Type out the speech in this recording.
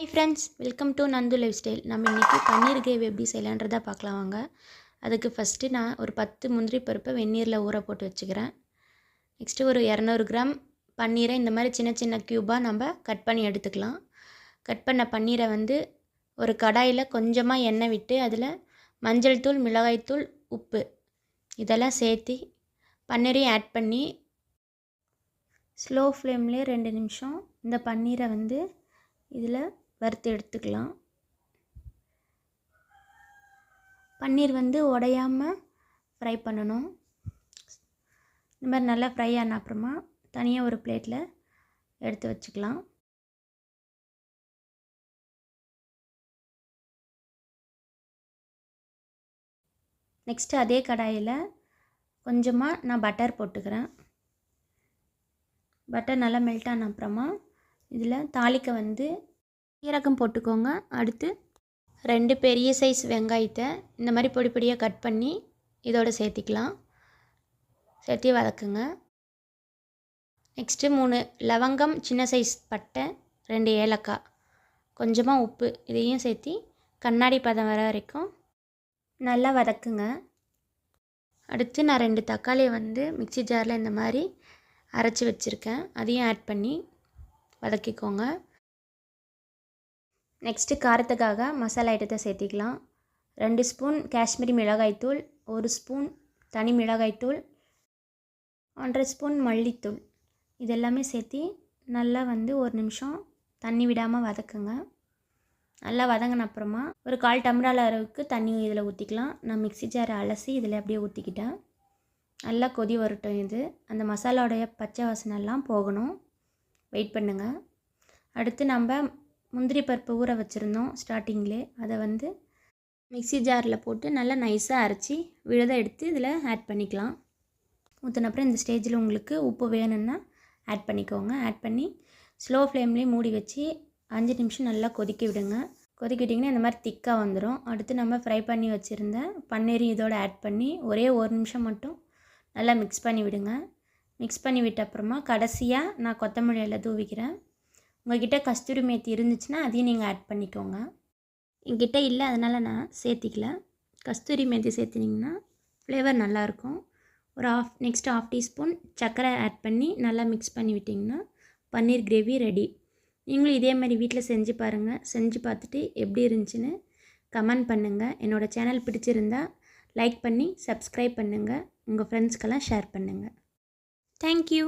Hi friends welcome to Nandhu life style நம்ம இன்றைக்கி பன்னீர் cave எப்படி செய்யலான்றதை பார்க்கலாம் வாங்க. அதுக்கு ஃபஸ்ட்டு நான் ஒரு பத்து முந்திரி பருப்பை வெந்நீரில் ஊற போட்டு வச்சுக்கிறேன். நெக்ஸ்ட்டு ஒரு இரநூறு கிராம் பன்னீரை இந்த மாதிரி சின்ன சின்ன க்யூபாக நம்ம கட் பண்ணி எடுத்துக்கலாம். கட் பண்ண பன்னீரை வந்து ஒரு கடாயில் கொஞ்சமாக எண்ணெய் விட்டு அதில் மஞ்சள் தூள் மிளகாய்த்தூள் உப்பு இதெல்லாம் சேர்த்து பன்னீரையும் ஆட் பண்ணி ஸ்லோ ஃப்ளேம்லேயே ரெண்டு நிமிஷம் இந்த பன்னீரை வந்து இதில் வறுத்து எடுத்துக்கலாம். பன்னீர் வந்து உடையாமல் ஃப்ரை பண்ணணும். இந்த மாதிரி நல்லா ஃப்ரை ஆன அப்புறமா தனியாக ஒரு பிளேட்டில் எடுத்து வச்சுக்கலாம். நெக்ஸ்ட்டு அதே கடாயில் கொஞ்சமாக நான் பட்டர் போட்டுக்கிறேன். பட்டர் நல்லா மெல்ட் ஆன அப்புறமா இதில் தாளிக்க வந்து சீரகம் போட்டுக்கோங்க. அடுத்து ரெண்டு பெரிய சைஸ் வெங்காயத்தை இந்த மாதிரி பொடி பொடியாக கட் பண்ணி இதோடு சேர்த்திக்கலாம். சேர்த்தி வதக்குங்க. நெக்ஸ்ட்டு மூணு லவங்கம் சின்ன சைஸ் பட்டை ரெண்டு ஏலக்காய். கொஞ்சமாக உப்பு இதையும் சேர்த்தி கண்ணாடி பதம் வர வரைக்கும் நல்லா வதக்குங்க. அடுத்து நான் ரெண்டு தக்காளியை வந்து மிக்சி ஜாரில் இந்த மாதிரி அரைச்சி வச்சுருக்கேன். அதையும் ஆட் பண்ணி வதக்கிக்கோங்க. நெக்ஸ்ட்டு காரத்துக்காக மசாலா ஐட்டத்தை சேர்த்திக்கலாம். ரெண்டு ஸ்பூன் காஷ்மீரி மிளகாய்த்தூள் ஒரு ஸ்பூன் தனி மிளகாய்த்தூள் ஒன்றரை ஸ்பூன் மல்லித்தூள். இது எல்லாமே சேர்த்து நல்லா வந்து ஒரு நிமிஷம் தண்ணி விடாமல் வதக்குங்க. நல்லா வதங்கின அப்புறமா ஒரு கால் டம்ளர் அளவுக்கு தண்ணி இதில் ஊற்றிக்கலாம் நான் மிக்சி ஜாரை அலசி இதில் அப்படியே ஊற்றிக்கிட்டேன் நல்லா கொதி வரட்டும் இது. அந்த மசாலாவுடைய பச்சை வாசனைலாம் போகணும். வெயிட் பண்ணுங்கள் அடுத்து நம்ம முந்திரி பருப்பு ஊற வச்சுருந்தோம் ஸ்டார்டிங்லே அதை வந்து மிக்சி ஜாரில் போட்டு நல்லா நைஸாக அரைச்சி விழுத எடுத்து இதில் ஆட் பண்ணிக்கலாம். ஊற்றுனப்புறம் இந்த ஸ்டேஜில் உங்களுக்கு உப்பு வேணும்னா ஆட் பண்ணிக்கோங்க. ஆட் பண்ணி ஸ்லோ ஃப்ளேம்லேயே மூடி வச்சு அஞ்சு நிமிஷம் நல்லா கொதிக்க விடுங்க. கொதிக்க விட்டிங்கன்னா இந்த மாதிரி திக்காக வந்துடும் அடுத்து நம்ம ஃப்ரை பண்ணி வச்சுருந்த பன்னீரையும் இதோடு ஆட் பண்ணி ஒரே ஒரு நிமிஷம் மட்டும் நல்லா மிக்ஸ் பண்ணி விடுங்க. மிக்ஸ் பண்ணி விட்ட அப்புறமா கடைசியாக நான் கொத்தமல்லியில் தூவிக்கிறேன். உங்கள்கிட்ட கஸ்தூரி மேத்தி இருந்துச்சுன்னா அதையும் நீங்கள் ஆட் பண்ணிக்கோங்க. என்கிட்ட இல்லை அதனால் நான் சேர்த்திக்கல. கஸ்தூரி மேத்தி சேர்த்தினிங்கன்னா ஃப்ளேவர் நல்லாயிருக்கும் ஒரு ஆஃப் நெக்ஸ்ட் ஆஃப் டீஸ்பூன் சர்க்கரை ஆட் பண்ணி நல்லா மிக்ஸ் பண்ணி விட்டிங்கன்னா பன்னீர் கிரேவி ரெடி நீங்களும் இதே மாதிரி வீட்டில் செஞ்சு பாருங்கள் செஞ்சு பார்த்துட்டு எப்படி இருந்துச்சுன்னு கமெண்ட் பண்ணுங்கள் என்னோடய சேனல் பிடிச்சிருந்தா லைக் பண்ணி சப்ஸ்கிரைப் பண்ணுங்கள் உங்கள் ஃப்ரெண்ட்ஸ்க்கெல்லாம் ஷேர் பண்ணுங்கள் தேங்க்யூ